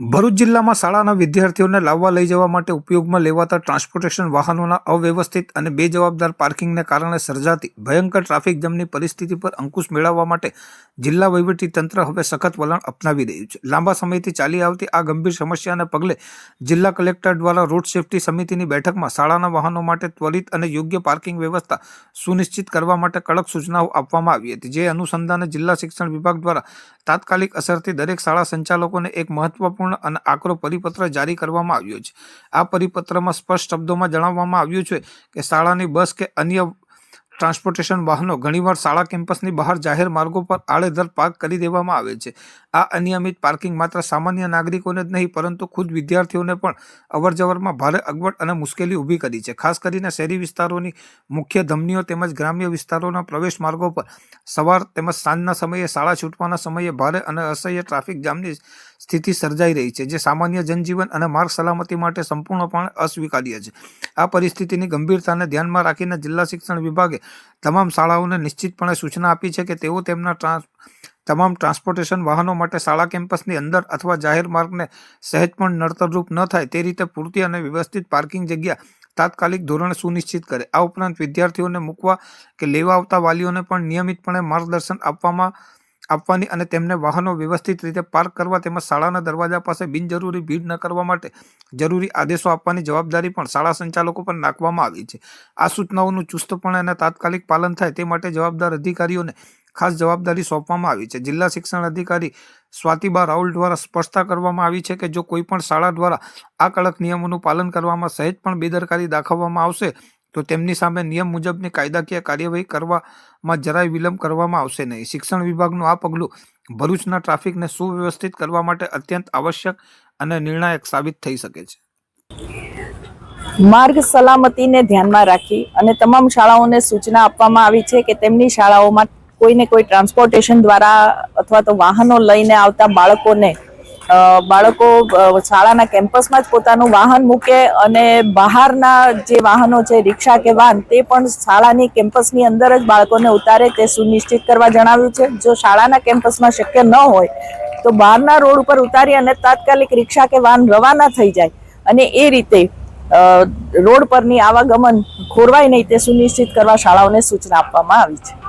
ભરૂચ જિલ્લામાં શાળાના વિદ્યાર્થીઓને લાવવા લઈ જવા માટે ઉપયોગમાં લેવાતા ટ્રાન્સપોર્ટેશન વાહનોના અવ્યવસ્થિત અને બેજવાબદાર પાર્કિંગને કારણે સર્જાતી ભયંકર ટ્રાફિક જામની પરિસ્થિતિ પર અંકુશ મેળવવા માટે જિલ્લા તંત્ર હવે સખત વલણ અપનાવી રહ્યું છે. લાંબા સમયથી ચાલી આવતી આ ગંભીર સમસ્યાને પગલે જિલ્લા કલેક્ટર દ્વારા રોડ સેફટી સમિતિની બેઠકમાં શાળાના વાહનો માટે ત્વરિત અને યોગ્ય પાર્કિંગ વ્યવસ્થા સુનિશ્ચિત કરવા માટે કડક સૂચનાઓ આપવામાં આવી હતી, જે અનુસંધાને જિલ્લા શિક્ષણ વિભાગ દ્વારા તાત્કાલિક અસરથી દરેક શાળા સંચાલકોને એક મહત્વપૂર્ણ અને આકરો પરિપત્ર જારી કરવામાં આવ્યો છે. આ પરિપત્રમાં સ્પષ્ટ શબ્દોમાં જણાવવામાં આવ્યું છે કે શાળાની બસ કે અન્ય ટ્રાન્સપોર્ટેશન વાહનો ઘણીવાર શાળા કેમ્પસની બહાર જાહેર માર્ગો પર આડેધડ પાર્ક કરી દેવામાં આવે છે. આ અનિયમિત પાર્કિંગ માત્ર સામાન્ય નાગરિકોને જ નહીં, પરંતુ ખુદ વિદ્યાર્થીઓને પણ અવરજવરમાં ભારે અગવડ અને મુશ્કેલી ઊભી કરી છે. ખાસ કરીને શહેરી વિસ્તારોની મુખ્ય ધમનીઓ તેમજ ગ્રામ્ય વિસ્તારોના પ્રવેશ માર્ગો પર. સવાર તેમજ સાંજના સમયે શાળા છૂટવાના સમયે ભારે અને અસહ્ય ટ્રાફિક જામની સ્થિતિ સર્જાઈ રહી છે, જે સામાન્ય જનજીવન અને માર્ગ સલામતી માટે સંપૂર્ણપણે અસ્વીકાર્ય છે. આ પરિસ્થિતિની ગંભીરતાને ધ્યાનમાં રાખીને જિલ્લા શિક્ષણ વિભાગે તમામ શાળાઓને નિશ્ચિતપણે સૂચના આપી છે કે તેઓ તેમના ટ્રાન્સ, તમામ ટ્રાન્સપોર્ટેશન વાહનો માટે શાળા કેમ્પસની અંદર અથવા જાહેર માર્ગને સહેજ પણ નડતરરૂપ ન થાય તે રીતે પૂરતી અને વ્યવસ્થિત પાર્કિંગ જગ્યા તાત્કાલિક ધોરણે સુનિશ્ચિત કરે. આ ઉપરાંત વિદ્યાર્થીઓને મૂકવા કે લેવા આવતા વાલીઓને પણ નિયમિતપણે માર્ગદર્શન આપવામાં આપવાની અને તેમને વાહનો વ્યવસ્થિત રીતે પાર્ક કરવા તેમજ શાળાના દરવાજા પાસે બિનજરૂરી ભીડ ન કરવા માટે જરૂરી આદેશો આપવાની જવાબદારી પણ શાળા સંચાલકો પર નાખવામાં આવી છે. આ સૂચનાઓનું ચુસ્તપણે અને તાત્કાલિક પાલન થાય તે માટે જવાબદાર અધિકારીઓને ખાસ જવાબદારી સોંપવામાં આવી છે. જિલ્લા શિક્ષણ અધિકારી સ્વાતિબા રાઉલ દ્વારા સ્પષ્ટતા કરવામાં આવી છે કે જો કોઈ પણ શાળા દ્વારા આ કડક નિયમોનું પાલન કરવામાં સહેજ પણ બેદરકારી દાખવવામાં આવશે તો તેમની સામે નિયમ મુજબની કાયદાકીય કાર્યવાહી કરવામાં જરાય વિલંબ કરવામાં આવશે નહીં. શિક્ષણ વિભાગનું આ પગલું ભરૂચના ટ્રાફિકને સુવ્યવસ્થિત કરવા માટે અત્યંત આવશ્યક અને નિર્ણાયક સાબિત થઈ શકે છે. માર્ગ સલામતીને ધ્યાનમાં રાખી અને તમામ શાળાઓને સૂચના આપવામાં આવી છે કે તેમની શાળાઓમાં કોઈને કોઈ ટ્રાન્સપોર્ટેશન દ્વારા અથવા તો વાહનો લઈને આવતા બાળકોને બાળકો શાળાના કેમ્પસમાં જ પોતાનું વાહન મૂકે અને બહારના જે વાહનો છે, રિક્ષા કે વાહન તે પણ શાળાની કેમ્પસની અંદર જ બાળકોને ઉતારે તે સુનિશ્ચિત કરવા જણાવ્યું છે. જો શાળાના કેમ્પસમાં શક્ય ન હોય, તો બહારના રોડ ઉપર ઉતારી અને તાત્કાલિક રિક્ષા કે વાહન રવાના થઈ જાય અને એ રીતે રોડ પરની આવાગમન ખોરવાય નહીં તે સુનિશ્ચિત કરવા શાળાઓને સૂચના આપવામાં આવી છે.